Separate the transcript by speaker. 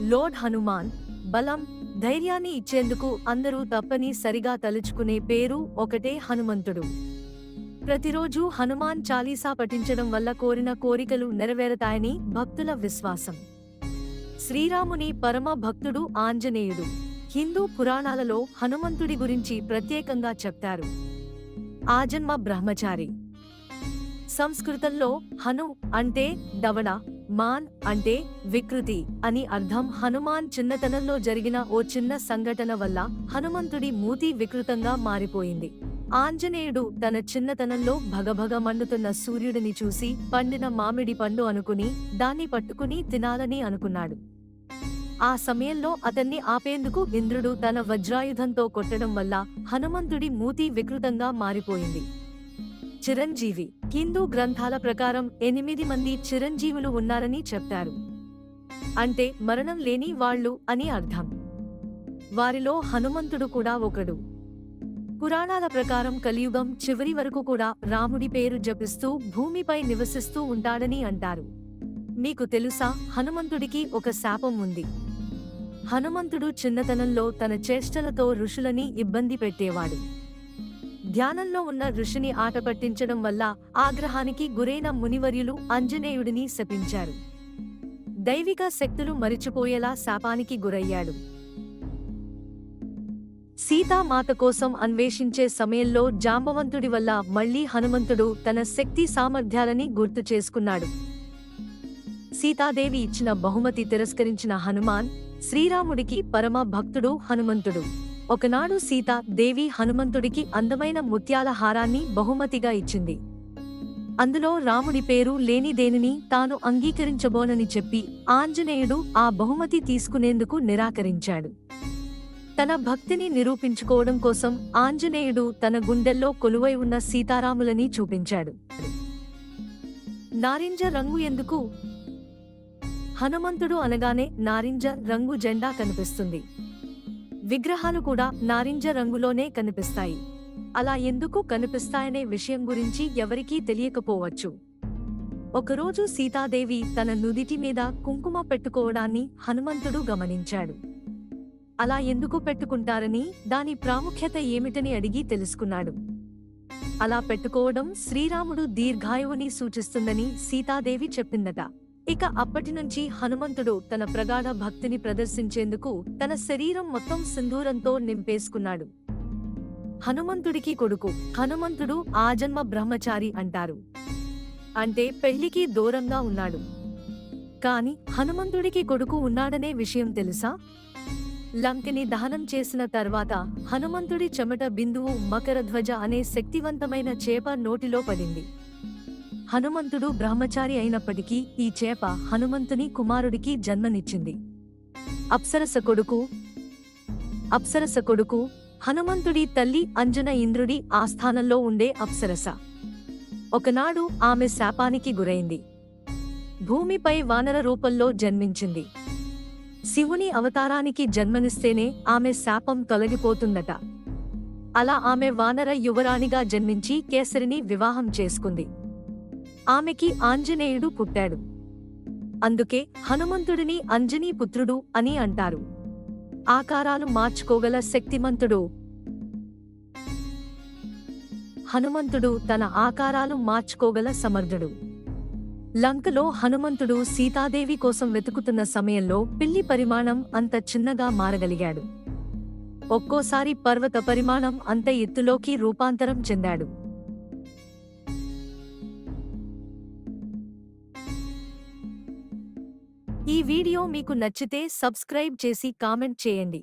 Speaker 1: Load Hanuman బలం ధైర్యాన్ని ఇచ్చేందుకు అందరూ తప్పని సరిగా తలుచుకునే పేరు ఒకటే హనుమంతుడు. ప్రతిరోజు హనుమాన్ చాలీసా పఠించడం వల్ల కోరిన కోరికలు నెరవేరతాయని భక్తుల విశ్వాసం. శ్రీరాముని పరమ భక్తుడు ఆంజనేయుడు. హిందూ పురాణాలలో హనుమంతుడి గురించి ప్రత్యేకంగా చెప్తారు. ఆజన్మ బ్రహ్మచారి. సంస్కృతంలో హను అంటే దవడ మాన్ అంటే వికృతి అని అర్థం. హనుమాన్ చిన్నతనంలో జరిగిన ఓ చిన్న సంఘటన వల్ల హనుమంతుడి మూతి వికృతంగా మారిపోయింది. ఆంజనేయుడు తన చిన్నతనంలో భగభగ మండుతున్న సూర్యుడిని చూసి పండిన మామిడి పండు అనుకుని దాన్ని పట్టుకుని తినాలని అనుకున్నాడు. ఆ సమయంలో అతన్ని ఆపేందుకు ఇంద్రుడు తన వజ్రాయుధంతో కొట్టడం వల్ల హనుమంతుడి మూతి వికృతంగా మారిపోయింది. చిరంజీవి. హిందూ గ్రంథాల ప్రకారం ఎనిమిది మంది చిరంజీవులు ఉన్నారని చెప్పారు. అంటే మరణం లేని వాళ్ళు అని అర్థం. వారిలో హనుమంతుడు కూడా ఒకడు. పురాణాల ప్రకారం కలియుగం చివరి వరకు కూడా రాముడి పేరు జపిస్తూ భూమిపై నివసిస్తూ ఉంటాడని అంటారు. మీకు తెలుసా హనుమంతుడికి ఒక శాపం ఉంది. హనుమంతుడు చిన్నతనంలో తన చేష్టలతో ఋషులని ఇబ్బంది పెట్టేవాడు. ధ్యానంలో ఉన్న ఋషిని ఆట పట్టించడం వల్ల ఆగ్రహానికి గురైన మునివర్యులు అంజనేయుడిని శపించారు. దైవిక శక్తులు మరిచిపోయేలా శాపానికి గురయ్యాడు. సీతామాత కోసం అన్వేషించే సమయంలో జాంబవంతుడి వల్ల మళ్ళీ హనుమంతుడు తన శక్తి సామర్థ్యాలని గుర్తు చేసుకున్నాడు. సీతాదేవి ఇచ్చిన బహుమతి తిరస్కరించిన హనుమాన్ శ్రీరాముడికి పరమ భక్తుడు హనుమంతుడు. ఒకనాడు సీత దేవి హనుమంతుడికి అందమైన ముత్యాల హారాన్ని బహుమతిగా ఇచ్చింది. అందులో రాముడి పేరు లేని దేనిని తాను అంగీకరించబోనని చెప్పి ఆంజనేయుడు ఆ బహుమతి తీసుకునేందుకు నిరాకరించాడు. తన భక్తిని నిరూపించుకోవడం కోసం ఆంజనేయుడు తన గుండెల్లో కొలువై ఉన్న సీతారాములని చూపించాడు. నారింజ రంగు ఎందుకు? హనుమంతుడు అనగానే నారింజ రంగు జెండా కనిపిస్తుంది. విగ్రహాలు కూడా నారింజ రంగులోనే కనిపిస్తాయి. అలా ఎందుకు కనిపిస్తాయనే విషయం గురించి ఎవరికీ తెలియకపోవచ్చు. ఒకరోజు సీతాదేవి తన నుదిటి మీద కుంకుమ పెట్టుకోవడాన్ని హనుమంతుడు గమనించాడు. అలా ఎందుకు పెట్టుకుంటారని దాని ప్రాముఖ్యత ఏమిటని అడిగి తెలుసుకున్నాడు. అలా పెట్టుకోవడం శ్రీరాముడు దీర్ఘాయువుని సూచిస్తుందని సీతాదేవి చెప్పిందట. ఇక అప్పటి నుంచి హనుమంతుడు తన ప్రగాఢ భక్తిని ప్రదర్శించేందుకు తన శరీరం మొత్తం సింధూరంతో నింపేసుకున్నాడు. హనుమంతుడికి కొడుకు హనుమంతుడు ఆజన్మ బ్రహ్మచారి అంటారు. అంటే పెళ్ళికి దూరంగా ఉన్నాడు. కాని హనుమంతుడికి కొడుకు ఉన్నాడనే విషయం తెలుసా? లంకని దహనం చేసిన తర్వాత హనుమంతుడి చెమట బిందువు మకరధ్వజ అనే శక్తివంతమైన చేప నోటిలో పడింది. హనుమంతుడు బ్రహ్మచారి అయినప్పటికీ ఈ చేప హనుమంతుని కుమారుడికి జన్మనిచ్చింది. అప్సరస కొడుకు అప్సరస కొడుకు హనుమంతుడి తల్లి అంజన ఇంద్రుడి ఆస్థానంలో ఉండే అప్సరస. ఒకనాడు ఆమె శాపానికి గురైంది. భూమిపై వానర రూపంలో జన్మించింది. శివుని అవతారానికి జన్మనిస్తేనే ఆమె శాపం తొలగిపోతుందట. అలా ఆమె వానర యువరాణిగా జన్మించి కేసరిని వివాహం చేసుకుంది. ఆమెకి ఆంజనేయుడు పుట్టాడు. అందుకే హనుమంతుడిని అంజనీ పుత్రుడు అని అంటారు. ఆకారాలు మార్చుకోగల శక్తిమంతుడు. హనుమంతుడు తన ఆకారాలు మార్చుకోగల సమర్థుడు. లంకలో హనుమంతుడు సీతాదేవి కోసం వెతుకుతున్న సమయంలో పిల్లి పరిమాణం అంత చిన్నగా మారగలిగాడు. ఒక్కోసారి పర్వత పరిమాణం అంత ఎత్తులోకి రూపాంతరం చెందాడు. ఈ వీడియో మీకు నచ్చితే సబ్స్క్రైబ్ చేసి కామెంట్ చేయండి.